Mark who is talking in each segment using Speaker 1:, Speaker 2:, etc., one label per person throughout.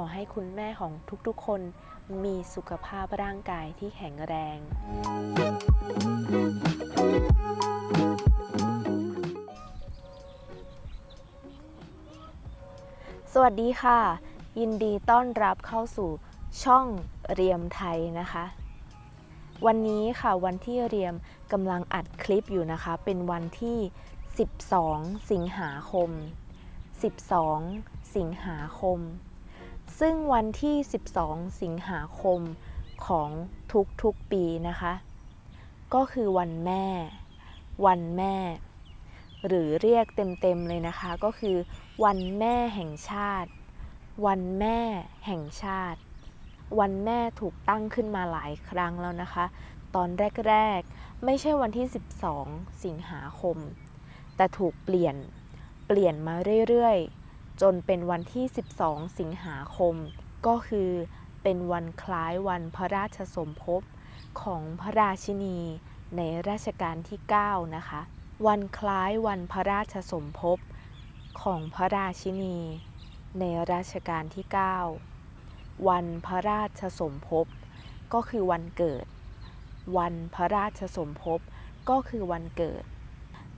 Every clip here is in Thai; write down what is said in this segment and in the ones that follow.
Speaker 1: ขอให้คุณแม่ของทุกๆคนมีสุขภาพร่างกายที่แข็งแรง สวัสดีค่ะ ยินดีต้อนรับเข้าสู่ช่องเรียมไทยนะคะ วันนี้ค่ะวันที่เรียมกำลังอัดคลิปอยู่นะคะ เป็นวันที่ 12 สิงหาคม 12 สิงหาคม ซึ่งวันที่ 12 สิงหาคมของทุกๆปีนะคะ ก็คือวันแม่ วันแม่ หรือเรียกเต็มๆเลยนะคะ ก็คือวันแม่แห่งชาติ วันแม่แห่งชาติ วันแม่ถูกตั้งขึ้นมาหลายครั้งแล้วนะคะ ตอนแรกๆ ไม่ใช่วันที่ 12 สิงหาคม แต่ถูกเปลี่ยน เปลี่ยนมาเรื่อยๆ จนเป็นวันที่ 12 สิงหาคม ก็คือเป็นวันคล้ายวันพระราชสมภพของพระราชินีในรัชกาลที่ 9 นะคะ วันคล้ายวันพระราชสมภพของพระราชินี ในรัชกาลที่ 9 วันพระราชสมภพก็คือวันเกิด วันพระราชสมภพก็คือวันเกิด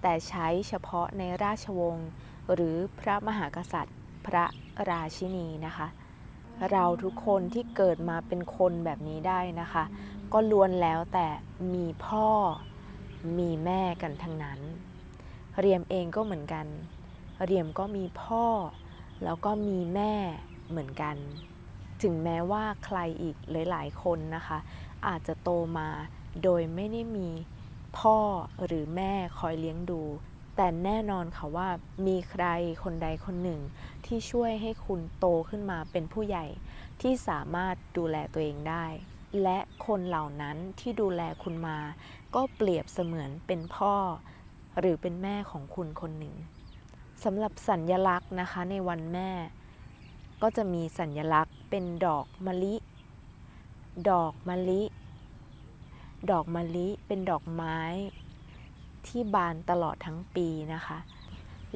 Speaker 1: แต่ใช้เฉพาะในราชวงศ์ หรือพระมหากษัตริย์ พระราชินีนะคะ เราทุกคนที่เกิดมาเป็นคนแบบนี้ได้นะคะ ก็ล้วนแล้วแต่มีพ่อมีแม่กันทั้งนั้น เรียมเองก็เหมือนกัน เรียมก็มีพ่อ แล้วก็มีแม่เหมือนกัน ถึงแม้ว่าใครอีกหลาย ๆ คนนะคะ อาจจะโตมาโดยไม่ได้มีพ่อหรือแม่คอยเลี้ยงดู แต่แน่นอนค่ะว่ามีใครคนใดคนหนึ่ง ที่ช่วยให้คุณโตขึ้นมาเป็นผู้ใหญ่ ที่สามารถดูแลตัวเองได้ และคนเหล่านั้นที่ดูแลคุณมา ก็เปรียบเสมือนเป็นพ่อ หรือเป็นแม่ของคุณคนหนึ่งสำหรับสัญญลักษณ์นะคะในวันแม่ ก็จะมีสัญลักษณ์เป็นดอกมะลิ ดอกมะลิ ดอกมะลิเป็นดอกไม้ ที่บานตลอดทั้งปีนะคะ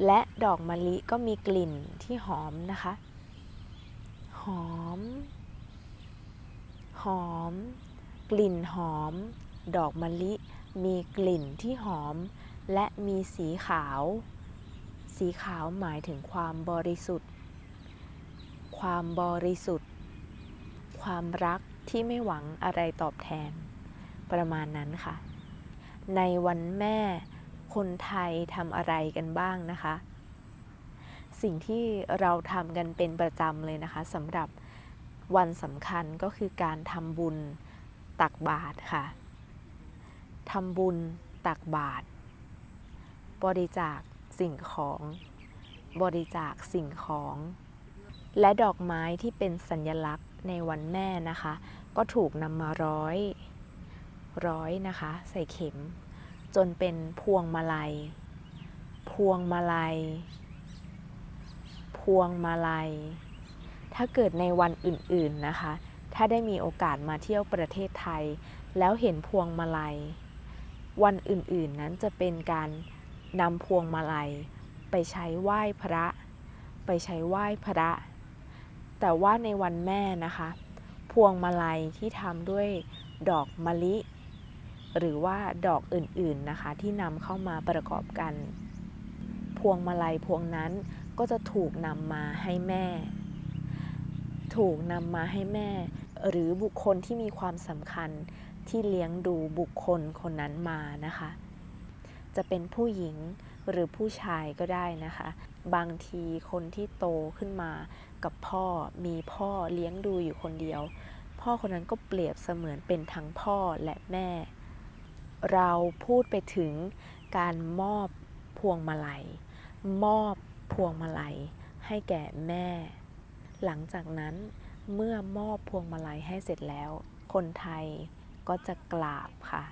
Speaker 1: และดอกมะลิก็มีกลิ่นที่หอมนะคะ หอม หอม กลิ่นหอม ดอกมะลิมีกลิ่นที่หอม และมีสีขาว สีขาวหมายถึงความบริสุทธิ์ ความบริสุทธิ์ ความรักที่ไม่หวังอะไรตอบแทนประมาณนั้นค่ะ ในวันแม่คนไทยทำอะไรกันบ้างนะคะ สิ่งที่เราทำกันเป็นประจำเลยนะคะสำหรับวันสำคัญก็คือการทำบุญตักบาตรค่ะทำบุญตักบาตรบริจาคสิ่งของ บริจาคสิ่งของ และดอกไม้ที่เป็นสัญลักษณ์ในวันแม่นะคะ ก็ถูกนำมาร้อย ร้อยนะคะ ใส่เข็ม จนเป็นพวงมาลัย พวงมาลัย พวงมาลัย ถ้าเกิดในวันอื่นๆนะคะ ถ้าได้มีโอกาสมาเที่ยวประเทศไทย แล้วเห็นพวงมาลัย วันอื่นๆนั้นจะเป็นการนำพวงมาลัย ไปใช้ไหว้พระ ไปใช้ไหว้พระ แต่ว่าในวันแม่นะคะ พวงมาลัยที่ทำด้วยดอกมะลิ หรือว่าดอกอื่นๆนะคะ ที่นำเข้ามาประกอบกัน พวงมาลัยพวงนั้นก็จะถูกนำมาให้แม่ ถูกนำมาให้แม่ หรือบุคคลที่มีความสำคัญที่เลี้ยงดูบุคคลคนนั้นมานะคะ จะเป็นผู้หญิงหรือผู้ชายก็ได้นะคะ บางทีคนที่โตขึ้นมากับพ่อมีพ่อเลี้ยงดูอยู่คนเดียว พ่อคนนั้นก็เปรียบเสมือนเป็นทั้งพ่อและแม่ เราพูดไปถึงการมอบพวงมาลัย มอบพวงมาลัยให้แก่แม่ หลังจากนั้นเมื่อมอบพวงมาลัยให้เสร็จแล้ว คนไทยก็จะกราบค่ะ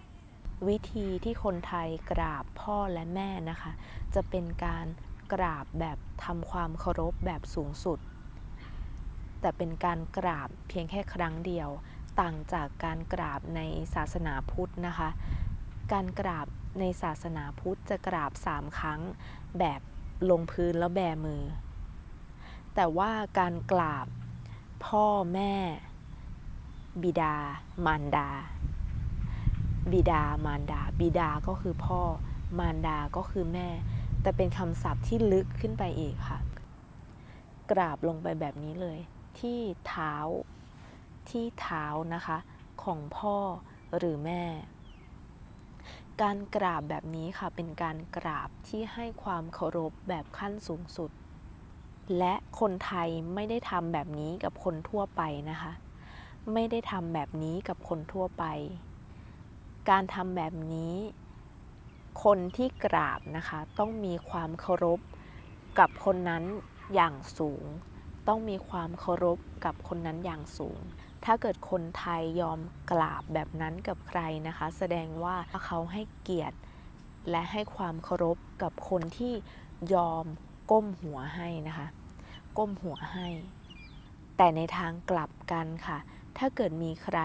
Speaker 1: วิธีที่คนไทยกราบพ่อและแม่นะคะ จะเป็นการกราบแบบทำความเคารพแบบสูงสุด แต่เป็นการกราบเพียงแค่ครั้งเดียว ต่างจากการกราบในศาสนาพุทธนะคะ การกราบในศาสนาพุทธจะกราบสามครั้งแบบลงพื้นแล้วแบมือ แต่ว่าการกราบพ่อแม่ บิดา มารดา บิดามารดา บิดาก็คือพ่อมารดาก็คือแม่ แต่เป็นคำศัพท์ที่ลึกขึ้นไปอีกค่ะ กราบลงไปแบบนี้เลย ที่เท้าที่เท้านะคะ ของพ่อหรือแม่ การกราบแบบนี้ค่ะเป็นการกราบที่ให้ความเคารพแบบขั้นสูงสุด และคนไทยไม่ได้ทำแบบนี้กับคนทั่วไปนะคะ ไม่ได้ทำแบบนี้กับคนทั่วไป การทำแบบนี้คนที่กราบนะคะ ต้องมีความเคารพกับคนนั้นอย่างสูง ต้องมีความเคารพกับคนนั้นอย่างสูง ถ้าเกิดคนไทยยอมกราบแบบนั้นกับใครนะคะ แสดงว่าเขาให้เกียรติ และให้ความเคารพกับคนที่ยอมก้มหัวให้นะคะ ก้มหัวให้ แต่ในทางกลับกันค่ะ ถ้าเกิดมีใคร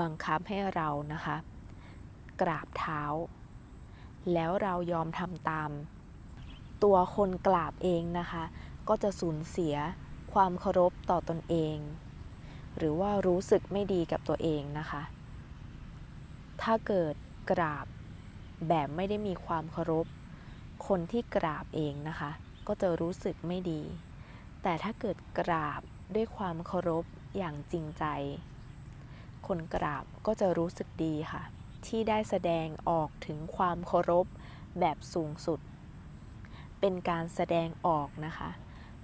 Speaker 1: บังคับให้เรานะคะ กราบเท้า แล้วเรายอมทำตาม ตัวคนกราบเองนะคะ ก็จะสูญเสียความเคารพต่อตนเอง หรือว่ารู้สึกไม่ดีกับตัวเองนะคะ ถ้าเกิดกราบแบบไม่ได้มีความเคารพ คนที่กราบเองนะคะ ก็จะรู้สึกไม่ดี แต่ถ้าเกิดกราบด้วยความเคารพอย่างจริงใจ คนกราบก็จะรู้สึกดีค่ะ ที่ได้แสดงออกถึงความเคารพแบบสูงสุด เป็นการแสดงออกนะคะ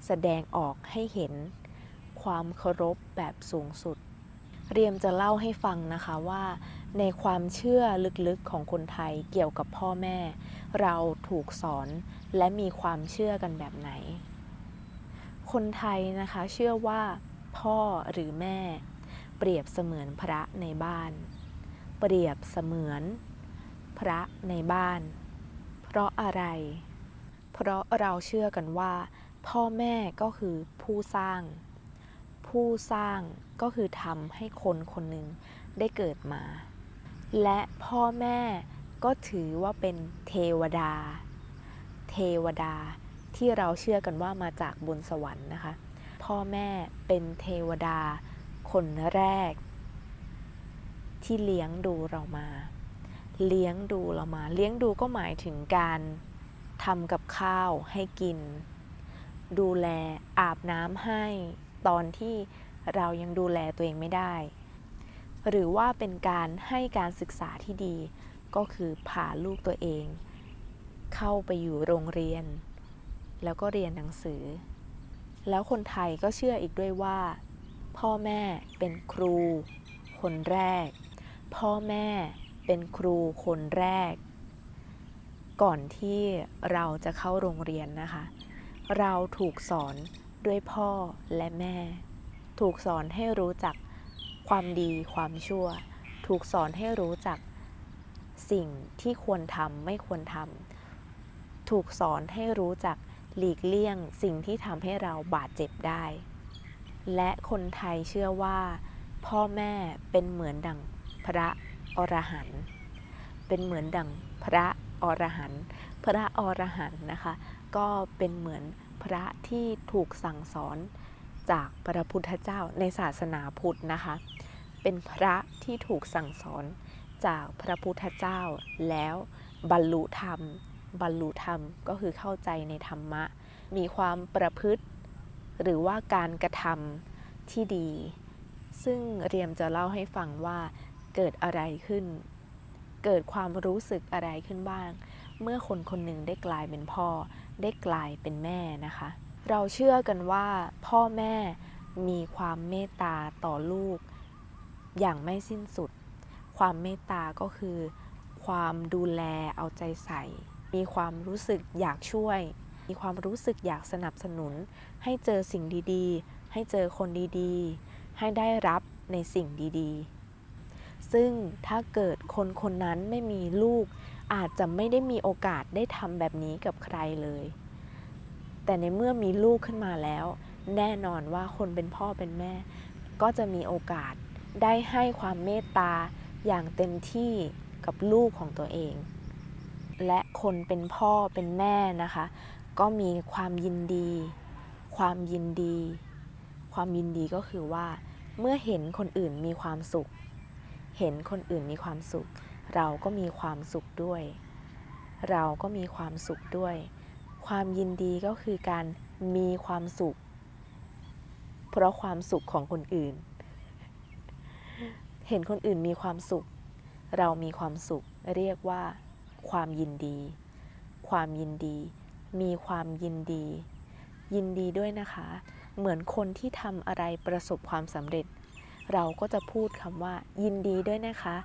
Speaker 1: แสดงออกให้เห็น ความเคารพแบบสูงสุด เรียมจะเล่าให้ฟังนะคะว่า ในความเชื่อลึกๆของคนไทยเกี่ยวกับพ่อแม่ เราถูกสอนและมีความเชื่อกันแบบไหน คนไทยนะคะเชื่อว่า พ่อหรือแม่ เปรียบเสมือนพระในบ้าน เปรียบเสมือน พระในบ้าน เพราะอะไร เพราะเราเชื่อกันว่าพ่อแม่ก็คือผู้สร้าง ผู้สร้างก็คือทำให้คนคนหนึ่งได้เกิดมา และพ่อแม่ก็ถือว่าเป็นเทวดา เทวดาที่เราเชื่อกันว่ามาจากบนสวรรค์นะคะ พ่อแม่เป็นเทวดาคนแรก ที่เลี้ยงดูเรามา เลี้ยงดูเรามา เลี้ยงดูก็หมายถึงการทำกับข้าวให้กิน ดูแลอาบน้ำให้ ตอนที่เรายังดูแลตัวเองไม่ได้ หรือว่าเป็นการให้การศึกษาที่ดี ก็คือพาลูกตัวเอง เข้าไปอยู่โรงเรียน แล้วก็เรียนหนังสือ แล้วคนไทยก็เชื่ออีกด้วยว่า พ่อแม่เป็นครู คนแรก พ่อแม่เป็นครูคนแรก ก่อนที่เราจะเข้าโรงเรียนนะคะ เราถูกสอน ด้วยพ่อและแม่ ถูกสอนให้รู้จักความดีความชั่ว ถูกสอนให้รู้จักสิ่งที่ควรทำไม่ควรทำถูกสอนให้รู้จักหลีกเลี่ยงสิ่งที่ทำให้เราบาดเจ็บได้ และคนไทยเชื่อว่า พ่อแม่เป็นเหมือนดังพระอรหันต์เป็นเหมือนดังพระอรหันต์พระอรหันต์นะคะ ก็เป็นเหมือน พระที่ถูกสั่งสอนจากพระพุทธเจ้าในศาสนาพุทธนะคะ เป็นพระที่ถูกสั่งสอนจากพระพุทธเจ้าแล้วบรรลุธรรม บรรลุธรรมก็คือเข้าใจในธรรมะ มีความประพฤติ หรือว่าการกระทำที่ดี ซึ่งเรียมจะเล่าให้ฟังว่าเกิดอะไรขึ้น เกิดความรู้สึกอะไรขึ้นบ้าง เมื่อคนคนหนึ่งได้กลายเป็นพ่อ ได้กลายเป็นแม่นะคะ เราเชื่อกันว่าพ่อแม่มีความเมตตาต่อลูก อย่างไม่สิ้นสุด ความเมตตาก็คือ ความดูแลเอาใจใส่ มีความรู้สึกอยากช่วย มีความรู้สึกอยากสนับสนุน ให้เจอสิ่งดีๆ ให้เจอคนดีๆ ให้ได้รับในสิ่งดีๆ ซึ่งถ้าเกิดคนคนนั้นไม่มีลูก อาจจะไม่ได้มีโอกาสได้ทำแบบนี้กับใครเลย แต่ในเมื่อมีลูกขึ้นมาแล้ว แน่นอนว่าคนเป็นพ่อเป็นแม่ ก็จะมีโอกาสได้ให้ความเมตตาอย่างเต็มที่กับลูกของตัวเอง และคนเป็นพ่อเป็นแม่นะคะ ก็มีความยินดี ความยินดี ความยินดีก็คือว่า เมื่อเห็นคนอื่นมีความสุข เห็นคนอื่นมีความสุข เราก็มีความสุขด้วย เราก็มีความสุขด้วย ความยินดีก็คือการมีความสุข เพราะความสุขของคนอื่น เห็นคนอื่นมีความสุข เรามีความสุขเรียกว่า ความยินดี ความยินดี มีความยินดี ยินดีด้วยนะคะ เหมือนคนที่ทำอะไรประสบความสำเร็จ เราก็จะพูดคำว่า ยินดีด้วยนะคะ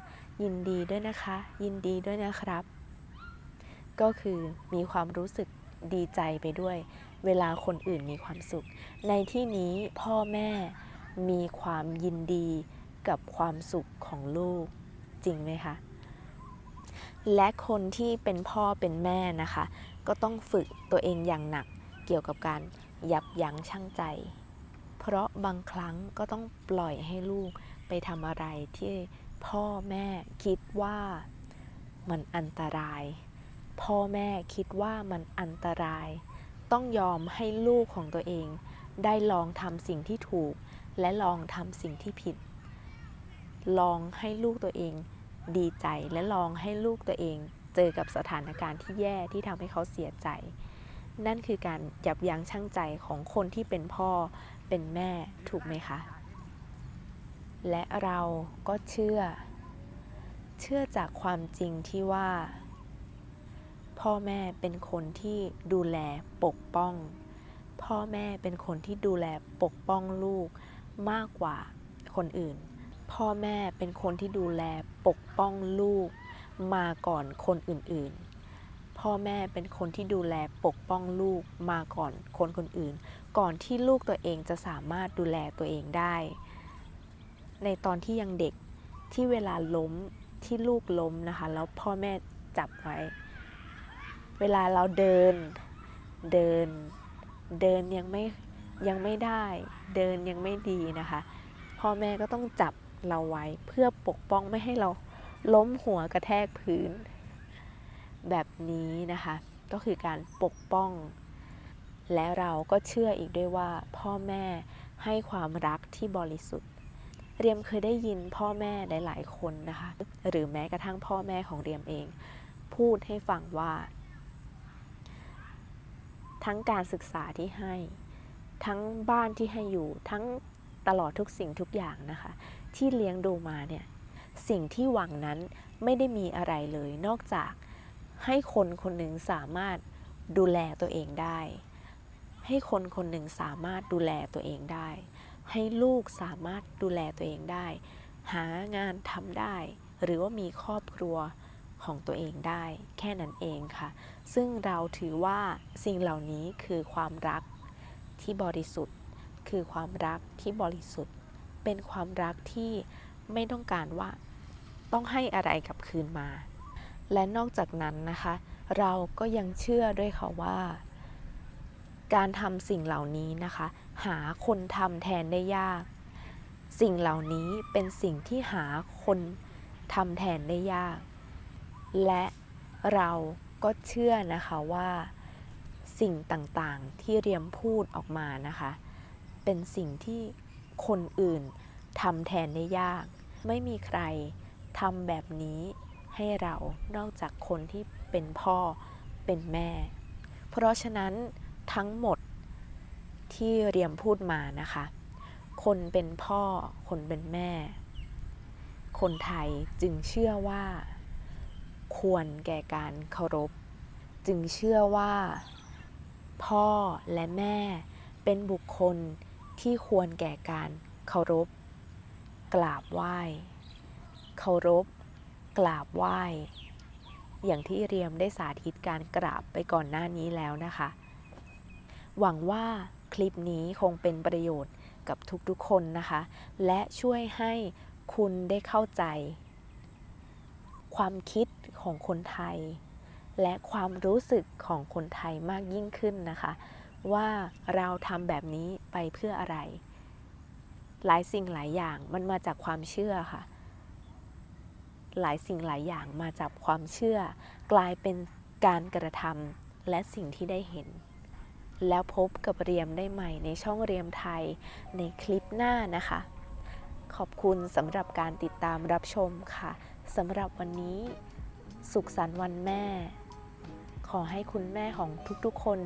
Speaker 1: ยินดีด้วยนะคะ ยินดีด้วยนะครับ ก็คือมีความรู้สึกดีใจไปด้วย เวลาคนอื่นมีความสุข ในที่นี้พ่อแม่มีความยินดีกับความสุขของลูกจริงไหมคะ และคนที่เป็นพ่อเป็นแม่นะคะ ก็ต้องฝึกตัวเองอย่างหนักเกี่ยวกับการยับยั้งชั่งใจ เพราะบางครั้งก็ต้องปล่อยให้ลูกไปทำอะไรที่พ่อแม่คิดว่ามันอันตราย พ่อแม่คิดว่ามันอันตราย ต้องยอมให้ลูกของตัวเอง ได้ลองทำสิ่งที่ถูก และลองทำสิ่งที่ผิด ลองให้ลูกตัวเองดีใจและลองให้ลูกตัวเองเจอกับสถานการณ์ที่แย่ที่ทำให้เขาเสียใจ นั่นคือการยับยั้งชั่งใจของคนที่เป็นพ่อ เป็นแม่ถูกไหมคะ และเราก็เชื่อ เชื่อจากความจริงที่ว่า พ่อแม่เป็นคนที่ดูแลปกป้อง พ่อแม่เป็นคนที่ดูแลปกป้องลูกมากกว่าคนอื่น พ่อแม่เป็นคนที่ดูแลปกป้องลูกมาก่อนคนอื่นๆ พ่อแม่เป็นคนที่ดูแลปกป้องลูกมาก่อนคนคนอื่น ก่อนที่ลูกตัวเองจะสามารถดูแลตัวเองได้ ในตอนที่ยังเด็กที่เวลาล้มที่ลูกล้มนะคะ แล้วพ่อแม่จับไว้ เวลาเราเดินเดิน เดินยังไม่ยังไม่ได้ เดินยังไม่ดีนะคะ พ่อแม่ก็ต้องจับเราไว้เพื่อปกป้องไม่ให้เราล้มหัวกระแทกพื้น แบบนี้นะคะ ก็คือการปกป้อง และเราก็เชื่ออีกด้วยว่าพ่อแม่ให้ความรักที่บริสุทธิ์ เรียมเคยได้ยินพ่อแม่หลาย ๆ คนนะคะ หรือแม้กระทั่งพ่อแม่ของเรียมเอง พูดให้ฟังว่า ทั้งการศึกษาที่ให้ ทั้งบ้านที่ให้อยู่ ทั้งตลอดทุกสิ่งทุกอย่างนะคะ ที่เลี้ยงดูมาเนี่ย สิ่งที่หวังนั้นไม่ได้มีอะไรเลย นอกจากให้คนคนหนึ่งสามารถดูแลตัวเองได้ ให้คนคนหนึ่งสามารถดูแลตัวเองได้ ให้ลูกสามารถดูแลตัวเองได้ หางานทำได้ หรือว่ามีครอบครัวของตัวเองได้ แค่นั้นเองค่ะ ซึ่งเราถือว่าสิ่งเหล่านี้คือความรักที่บริสุทธิ์ คือความรักที่บริสุทธิ์ เป็นความรักที่ไม่ต้องการว่าต้องให้อะไรกลับคืนมา และนอกจากนั้นนะคะ เราก็ยังเชื่อด้วยค่ะว่า การทำสิ่งเหล่านี้นะคะ หาคนทำแทนได้ยาก สิ่งเหล่านี้เป็นสิ่งที่หาคนทำแทนได้ยาก และเราก็เชื่อนะคะว่าสิ่งต่างๆที่เรียมพูดออกมานะคะ เป็นสิ่งที่คนอื่นทำแทนได้ยาก ไม่มีใครทำแบบนี้ให้เรานอกจากคนที่เป็นพ่อเป็นแม่ เพราะฉะนั้น ทั้งหมดที่เรียมพูดมานะคะ คนเป็นพ่อ คนเป็นแม่ คนไทยจึงเชื่อว่า ควรแก่การเคารพ จึงเชื่อว่า พ่อและแม่เป็นบุคคลที่ควรแก่การเคารพ กราบไหว้ เคารพ กราบไหว้ อย่างที่เรียมได้สาธิตการกราบไปก่อนหน้านี้แล้วนะคะ หวังว่าคลิปนี้คงเป็นประโยชน์กับทุกๆคนนะคะ และช่วยให้คุณได้เข้าใจ ความคิดของคนไทย และความรู้สึกของคนไทยมากยิ่งขึ้นนะคะ ว่าเราทำแบบนี้ไปเพื่ออะไร หลายสิ่งหลายอย่างมันมาจากความเชื่อค่ะ หลายสิ่งหลายอย่างมาจากความเชื่อ กลายเป็นการกระทำและสิ่งที่ได้เห็น แล้วพบกับเรียมได้ใหม่ในช่องเรียมไทยในคลิปหน้านะคะ ขอบคุณสำหรับการติดตามรับชมค่ะสำหรับวันนี้ สุขสันต์วันแม่ ขอให้คุณแม่ของทุกๆคน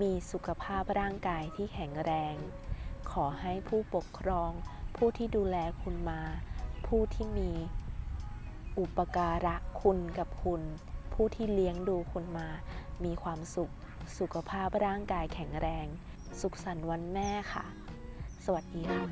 Speaker 1: มีสุขภาพร่างกายที่แข็งแรง ขอให้ผู้ปกครอง ผู้ที่ดูแลคุณมา ผู้ที่มีอุปการะคุณกับคุณ ผู้ที่เลี้ยงดูคุณมา มีความสุข สุขภาพร่างกายแข็งแรง สุขสันต์วันแม่ค่ะ สวัสดีค่ะ